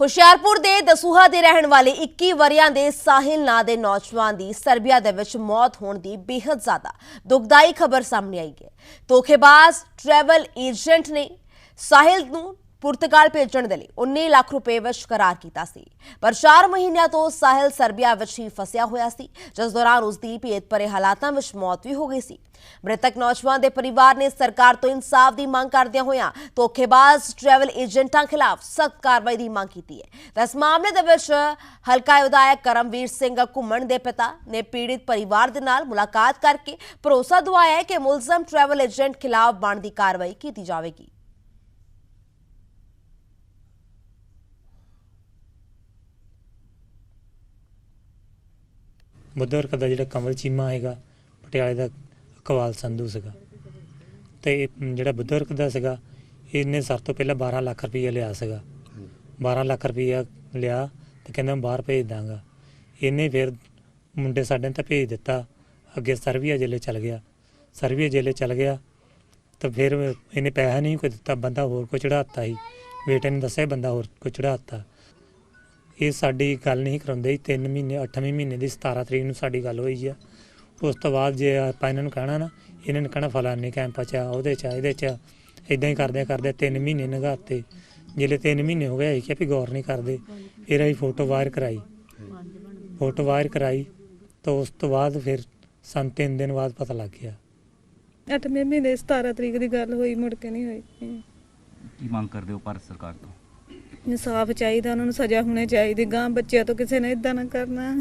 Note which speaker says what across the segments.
Speaker 1: ਹੁਸ਼ਿਆਰਪੁਰ ਦੇ ਦਸੂਹਾ ਦੇ ਰਹਿਣ ਵਾਲੇ 21 ਵਰਿਆਂ ਦੇ ਸਾਹਿਲ ਨਾਂ ਦੇ ਨੌਜਵਾਨ ਦੀ ਸਰਬੀਆ ਦੇ ਵਿੱਚ ਮੌਤ ਹੋਣ ਦੀ ਬੇहद ਜ਼ਿਆਦਾ ਦੁਖਦਾਈ ਖਬਰ ਸਾਹਮਣੇ ਆਈ ਹੈ। ਧੋਖੇਬਾਜ਼ ਟਰੈਵਲ ਏਜੰਟ ਨੇ ਸਾਹਿਲ ਨੂੰ ਪੁਰਤਗਾਲ ਭੇਜਣ ਦੇ ਲਈ 19 ਲੱਖ ਰੁਪਏ ਵਿੱਚ ਕਰਾਰ ਕੀਤਾ ਸੀ। ਪਰ 4 ਮਹੀਨਿਆਂ ਤੋਂ ਸਾਹਿਲ ਸਰਬੀਆ ਵਿੱਚ ਹੀ ਫਸਿਆ ਹੋਇਆ ਸੀ, ਜਿਸ ਦੌਰਾਨ ਉਸ ਦੀ ਭੇਤ ਭਰੇ ਹਾਲਾਤਾਂ ਵਿੱਚ ਮੌਤ ਵੀ ਹੋ ਗਈ ਸੀ। ਮ੍ਰਿਤਕ ਨੌਜਵਾਨ ਦੇ ਪਰਿਵਾਰ ਨੇ ਸਰਕਾਰ ਤੋਂ ਇਨਸਾਫ ਦੀ ਮੰਗ ਕਰਦਿਆਂ ਹੋਇਆਂ ਧੋਖੇਬਾਜ਼ ਟਰੈਵਲ ਏਜੰਟਾਂ ਖਿਲਾਫ ਸਖਤ ਕਾਰਵਾਈ ਦੀ ਮੰਗ ਕੀਤੀ ਹੈ। ਤਾਂ ਇਸ ਮਾਮਲੇ ਦੇ ਵਿੱਚ ਹਲਕਾ ਵਿਧਾਇਕ ਕਰਮਵੀਰ ਸਿੰਘ ਘੁੰਮਣ ਦੇ ਪਿਤਾ ਨੇ ਪੀੜਿਤ ਪਰਿਵਾਰ ਦੇ ਨਾਲ ਮੁਲਾਕਾਤ ਕਰਕੇ ਭਰੋਸਾ ਦਿਵਾਇਆ ਹੈ ਕਿ ਮੁਲਜ਼ਮ ਟਰੈਵਲ ਏਜੰਟ ਖਿਲਾਫ ਬਣਦੀ ਕਾਰਵਾਈ ਕੀਤੀ ਜਾਵੇਗੀ।
Speaker 2: ਬੁੱਧਵਰਕ ਦਾ ਜਿਹੜਾ ਕਮਲ ਚੀਮਾ ਹੈਗਾ, ਪਟਿਆਲੇ ਦਾ ਕਵਾਲ ਸੰਧੂ ਸੀਗਾ। ਤੇ ਇਹ ਜਿਹੜਾ ਬੁੱਧਵਰਕ ਦਾ ਸੀਗਾ, ਇਹਨੇ ਸਭ ਤੋਂ ਪਹਿਲਾਂ 12 ਲੱਖ ਰੁਪਈਆ ਲਿਆ ਸੀਗਾ। 12 ਲੱਖ ਰੁਪਈਆ ਲਿਆ ਤੇ ਕਹਿੰਦਾ ਮੈਂ ਬਾਹਰ ਭੇਜ ਦਾਂਗਾ। ਇਹਨੇ ਫਿਰ ਮੁੰਡੇ ਸਾਡੇ ਤਾਂ ਭੇਜ ਦਿੱਤਾ। ਅੱਗੇ ਸਰਬੀਆ ਜ਼ਿਲ੍ਹੇ ਚਲ ਗਿਆ। ਸਰਬੀਆ ਜ਼ਿਲ੍ਹੇ ਚਲ ਗਿਆ ਤਾਂ ਫਿਰ ਇਹਨੇ ਪੈਸਾ ਨਹੀਂ ਕੋਈ ਦਿੱਤਾ, ਬੰਦਾ ਹੋਰ ਕੋ ਚੜਾਤਾ ਸੀ। ਬੇਟੇ ਨੇ ਦੱਸਿਆ ਬੰਦਾ ਹੋਰ ਕੋ ਚੜਾਤਾ ਇਹ ਸਾਡੀ ਗੱਲ ਨਹੀਂ ਕਰਾਉਂਦੇ ਜੀ 3 ਮਹੀਨੇ 8ਵੇਂ ਮਹੀਨੇ ਦੀ 17 ਤਰੀਕ ਨੂੰ ਸਾਡੀ ਗੱਲ ਹੋਈ ਆ। ਉਸ ਤੋਂ ਬਾਅਦ ਜੇ ਆਪਾਂ ਇਹਨਾਂ ਨੂੰ ਕਹਿਣਾ ਨਾ ਇਹਨਾਂ ਨੇ ਕਹਿਣਾ ਫਲਾਣੇ ਕੈਂਪ ਚ ਆ, ਉਹਦੇ ਚ ਆ, ਇਹਦੇ ਚ। ਇਦਾਂ ਹੀ ਕਰਦੇ ਕਰਦੇ 3 ਮਹੀਨੇ ਨਗਾਤੇ। ਜਿਹੜੇ 3 ਮਹੀਨੇ ਹੋ ਗਏ ਕਿਹਾ ਵੀ ਗੌਰ ਨਹੀਂ ਕਰਦੇ। ਫਿਰ ਅਸੀਂ ਫੋਟੋ ਵਾਇਰ ਕਰਾਈ। ਫੋਟੋ ਵਾਇਰ ਕਰਾਈ ਤਾਂ ਉਸ ਤੋਂ ਬਾਅਦ ਫਿਰ ਸਾਨੂੰ ਤਿੰਨ ਦਿਨ ਬਾਅਦ ਪਤਾ ਲੱਗ ਗਿਆ।
Speaker 3: ਅੱਠਵੇਂ ਮਹੀਨੇ 17 ਤਰੀਕ ਦੀ ਗੱਲ ਹੋਈ ਮੁੜ ਕੇ ਨਹੀਂ ਹੋਈ।
Speaker 4: ਕੀ ਮੰਗ ਕਰਦੇ ਹੋ ਭਾਰਤ ਸਰਕਾਰ ਤੋਂ?
Speaker 3: ਇਨਸਾਫ ਚਾਹੀਦਾ ਉਹਨਾਂ ਨੂੰ ਸਜ਼ਾ ਹੋਣੀ ਚਾਹੀਦੀ ਗਾਂ ਬੱਚਿਆਂ ਤੋਂ ਕਿਸੇ ਨੇ ਇਦਾਂ ਨਾ ਕਰਨਾ।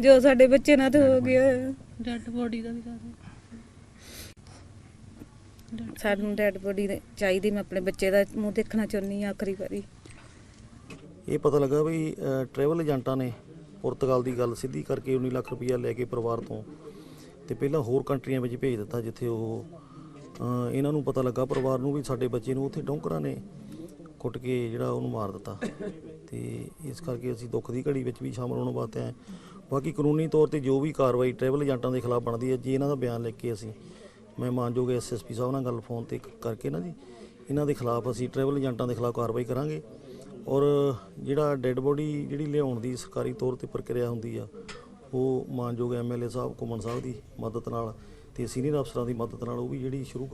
Speaker 3: ਜੋ ਸਾਡੇ ਬੱਚੇ ਨਾਲ ਤੇ ਹੋ ਗਿਆ।
Speaker 5: ਡੈਡ ਬੋਡੀ ਦਾ ਵੀ ਕਰ
Speaker 3: ਸਾਨੂੰ ਡੈਡ ਬੋਡੀ ਚਾਹੀਦੀ ਮੈਂ ਆਪਣੇ ਬੱਚੇ ਦਾ ਮੂੰਹ ਦੇਖਣਾ ਚਾਹੁੰਦੀ ਹਾਂ ਆਖਰੀ ਵਾਰੀ।
Speaker 6: ਇਹ ਪਤਾ ਲੱਗਾ ਵੀ ਟਰੈਵਲ ਏਜੰਟਾਂ ਨੇ ਪੁਰਤਗਾਲ ਦੀ ਗੱਲ ਸਿੱਧੀ ਕਰਕੇ 19 ਲੱਖ ਰੁਪਈਆ ਲੈ ਕੇ ਪਰਿਵਾਰ ਤੋਂ ਤੇ ਪਹਿਲਾਂ ਹੋਰ ਕੰਟਰੀਆਂ ਵਿੱਚ ਭੇਜ ਦਿੱਤਾ ਜਿੱਥੇ ਉਹ ਇਹਨਾਂ ਨੂੰ ਪਤਾ ਲੱਗਾ ਪਰਿਵਾਰ ਨੂੰ ਵੀ ਸਾਡੇ ਬੱਚੇ ਨੂੰ ਉੱਥੇ ਡੌਂਕਰਾਂ ਨੇ ਕੁੱਟ ਕੇ ਜਿਹੜਾ ਉਹਨੂੰ ਮਾਰ ਦਿੱਤਾ। ਤੇ ਇਸ ਕਰਕੇ ਅਸੀਂ ਦੁੱਖ ਦੀ ਘੜੀ ਵਿੱਚ ਵੀ ਸ਼ਾਮਲ ਹੋਣ ਵਾਸਤੇ ਆਏ। ਬਾਕੀ ਕਾਨੂੰਨੀ ਤੌਰ ਤੇ ਜੋ ਵੀ ਕਾਰਵਾਈ ਟਰੈਵਲ ਏਜੰਟਾਂ ਦੇ ਖਿਲਾਫ ਬਣਦੀ ਹੈ, ਜੀ ਇਹਨਾਂ ਦਾ ਬਿਆਨ ਲਿਖ ਕੇ ਅਸੀਂ ਮੈਂ ਮਾਨਯੋਗ ਐਸਐਸਪੀ ਸਾਹਿਬ ਨਾਲ ਗੱਲ ਫੋਨ ਤੇ ਕਰਕੇ ਨਾ ਜੀ, ਇਹਨਾਂ ਦੇ ਖਿਲਾਫ ਅਸੀਂ ਟਰੈਵਲ ਏਜੰਟਾਂ ਦੇ ਖਿਲਾਫ ਕਾਰਵਾਈ ਕਰਾਂਗੇ। ਔਰ ਜਿਹੜਾ ਡੈੱਡ ਬੋਡੀ ਜਿਹੜੀ ਲਿਆਉਣ ਦੀ ਸਰਕਾਰੀ ਤੌਰ ਤੇ ਪ੍ਰਕਿਰਿਆ ਹੁੰਦੀ ਆ, ਉਹ ਮਾਨਯੋਗ ਐਮਐਲਏ ਸਾਹਿਬ, ਘੁੰਮਣ ਸਾਹਿਬ ਦੀ ਮਦਦ ਨਾਲ ਤੇ ਸੀਨੀਅਰ ਅਫਸਰਾਂ ਦੀ ਮਦਦ ਨਾਲ ਉਹ ਵੀ ਜਿਹੜੀ ਸ਼ੁਰੂ